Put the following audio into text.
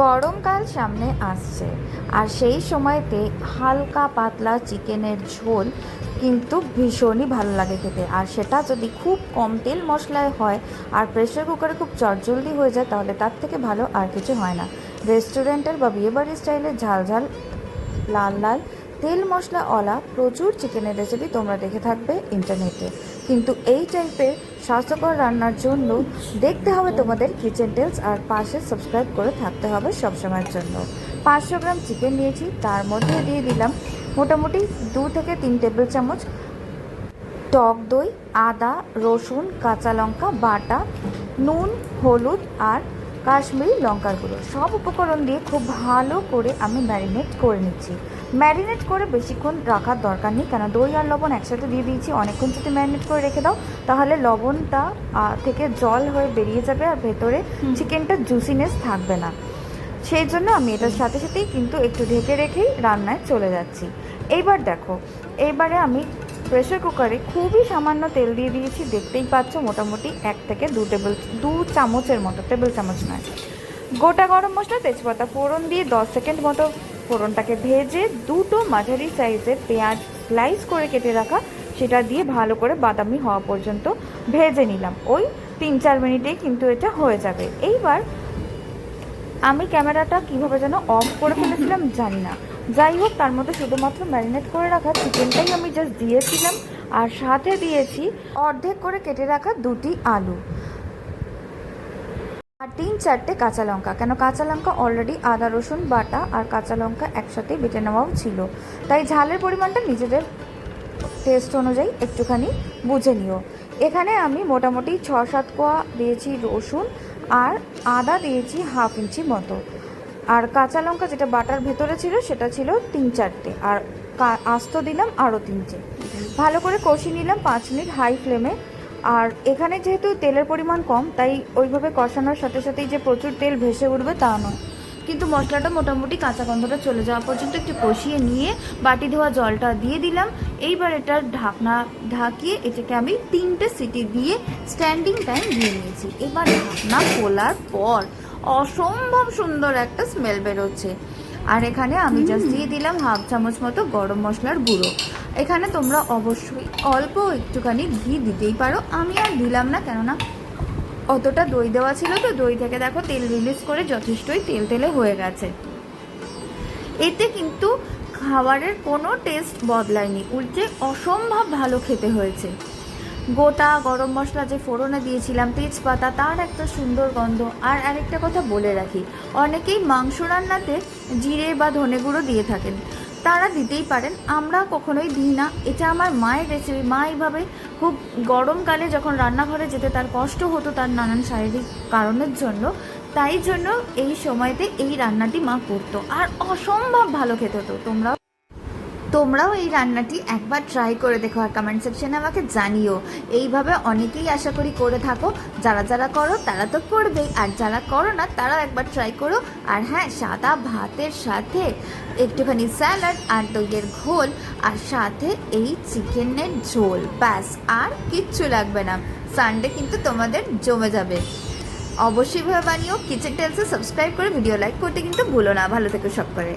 গরমকাল সামনে আসছে। আর সেই সময়তে হালকা পাতলা চিকেনের ঝোল কিন্তু ভীষণই ভালো লাগে খেতে। আর সেটা যদি খুব কম তেল মশলায় হয়, আর প্রেশার কুকারে খুব চটজলদি হয়ে যায়, তাহলে তার থেকে ভালো আর কিছু হয় না। রেস্টুরেন্টের বা বিয়েবাড়ির স্টাইলের ঝাল ঝাল, লাল লাল তেল মশলাওয়ালা প্রচুর চিকেনের রেসিপি তোমরা দেখে থাকবে ইন্টারনেটে কিন্তু এই টাইপের স্বাস্থ্যকর রান্নার জন্য দেখতে হবে তোমাদের কিচেন টেলস আর পাশে সাবস্ক্রাইব করে থাকতে হবে সবসময়ের জন্য। পাঁচশো গ্রাম চিকেন নিয়েছি, তার মধ্যে দিয়ে দিলাম মোটামুটি দু থেকে তিন টেবিল চামচ টক দই, আদা, রসুন, কাঁচা লঙ্কা, বাটা, নুন, হলুদ আর কাশ্মীরি লঙ্কার গুঁড়ো। সব উপকরণ দিয়ে খুব ভালো করে আমি ম্যারিনেট করে নিচ্ছি। ম্যারিনেট করে বেশিক্ষণ রাখার দরকার নেই। কেন? দই আর লবণ একসাথে দিয়ে দিয়েছি অনেকক্ষণ যদি ম্যারিনেট করে রেখে দাও তাহলে লবণটা থেকে জল হয়ে বেরিয়ে যাবে আর ভেতরে চিকেনটা জুসিনেস থাকবে না। সেই জন্য আমি এটার সাথে সাথেই কিন্তু একটু ঢেকে রেখেই রান্নায় চলে যাচ্ছি। এইবার দেখো এইবারে আমি প্রেশার কুকারে খুবই সামান্য তেল দিয়ে দিয়েছি দেখতেই পাচ্ছ মোটামুটি এক থেকে দু টেবিল দু চামচের মতো টেবিল চামচ নয়। গোটা গরম মশলা তেজপাতা ফোড়ন দিয়ে দশ সেকেন্ড মতো ফোড়নটাকে ভেজে দুটো মাঝারি সাইজের পেঁয়াজ স্লাইস করে কেটে রাখা, সেটা দিয়ে ভালো করে বাদামি হওয়া পর্যন্ত ভেজে নিলাম। ওই তিন চার মিনিটেই কিন্তু এটা হয়ে যাবে। এইবার আমি ক্যামেরাটা কীভাবে যেন অফ করে ফেলেছিলাম জানি না। যাই হোক, তার মধ্যে শুধুমাত্র ম্যারিনেট করে রাখা চিকেনটাই আমি জাস্ট দিয়েছিলাম। আর সাথে দিয়েছি অর্ধেক করে কেটে রাখা দুটি আলু। আর তিন চারটে কাঁচা লঙ্কা, কেন কাঁচা লঙ্কা অলরেডি আদা, রসুন, বাটা আর কাঁচা লঙ্কা একসাথে বেটে নেওয়াও ছিল। তাই ঝালের পরিমাণটা নিজেদের টেস্ট অনুযায়ী একটুখানি বুঝে নিও। এখানে আমি মোটামুটি ছ সাত কোয়া দিয়েছি রসুন আর আদা দিয়েছি হাফ ইঞ্চি মতো। আর কাঁচা লঙ্কা যেটা বাটার ভেতরে ছিল, সেটা ছিল তিন চারটে। আর আস্ত দিলাম আরও তিনটে। ভালো করে কষিয়ে নিলাম পাঁচ মিনিট হাই ফ্লেমে। আর এখানে যেহেতু তেলের পরিমাণ কম তাই ওইভাবে কষানোর সাথে সাথেই যে প্রচুর তেল ভেসে উঠবে তা নয়। কিন্তু মশলাটা মোটামুটি কাঁচা গন্ধটা চলে যাওয়া পর্যন্ত একটু কষিয়ে নিয়ে বাটি ধোয়া জলটা দিয়ে দিলাম। এইবার এটার ঢাকনা ঢাকিয়ে এটাকে আমি তিনটে সিটি দিয়ে স্ট্যান্ডিং টাইম দিয়ে নিয়েছি। এবার ঢাকনা খোলার পর অসম্ভব সুন্দর একটা স্মেল বেরোচ্ছে। আর এখানে আমি জাস্ট দিয়ে দিলাম হাফ চামচ মতো গরম মশলার গুঁড়ো। এখানে তোমরা অবশ্যই অল্প একটুখানি ঘি দিতেই পারো। আমি আর দিলাম না কেননা অতটা দই দেওয়া ছিল তো। দই থেকে দেখো তেল রিলিজ করে যথেষ্টই তেল তেলে হয়ে গেছে। এতে কিন্তু খাবারের কোনো টেস্ট বদলায়নি। উল্টে অসম্ভব ভালো খেতে হয়েছে। গোটা গরম মশলা যে ফোড়নে দিয়েছিলাম, তেজপাতা, তার একটা সুন্দর গন্ধ। আর আরেকটা কথা বলে রাখি, অনেকেই মাংস রান্নাতে জিরে বা ধনে গুঁড়ো দিয়ে থাকেন। তারা দিতেই পারেন। আমরা কখনোই দিই না। এটা আমার মায়ের রেসিপি মা এইভাবে খুব গরমকালে যখন রান্নাঘরে যেতে তার কষ্ট হতো তার নানান শারীরিক কারণের জন্য, তাই জন্য এই সময়তে এই রান্নাটি মা করতো। আর অসম্ভব ভালো খেতে হতো। তোমরাও তোমরাও এই রান্নাটি একবার ট্রাই করে দেখো আর কমেন্ট সেকশনে আমাকে জানিও। এইভাবে অনেকেই আশা করি করে থাকো। যারা যারা করো, তারা তো করবেই। আর যারা করো না, তারাও একবার ট্রাই করো। আর হ্যাঁ সাদা ভাতের সাথে একটুখানি স্যালাড আর দইয়ের ঘোল আর সাথে এই চিকেনের ঝোল। ব্যাস, আর কিচ্ছু লাগবে না। সানডে কিন্তু তোমাদের জমে যাবে। অবশ্যই ভাবে বানিও। কিচেন টেলসে সাবস্ক্রাইব করে ভিডিও লাইক করতে কিন্তু ভুলো না। ভালো থেকো সব করে।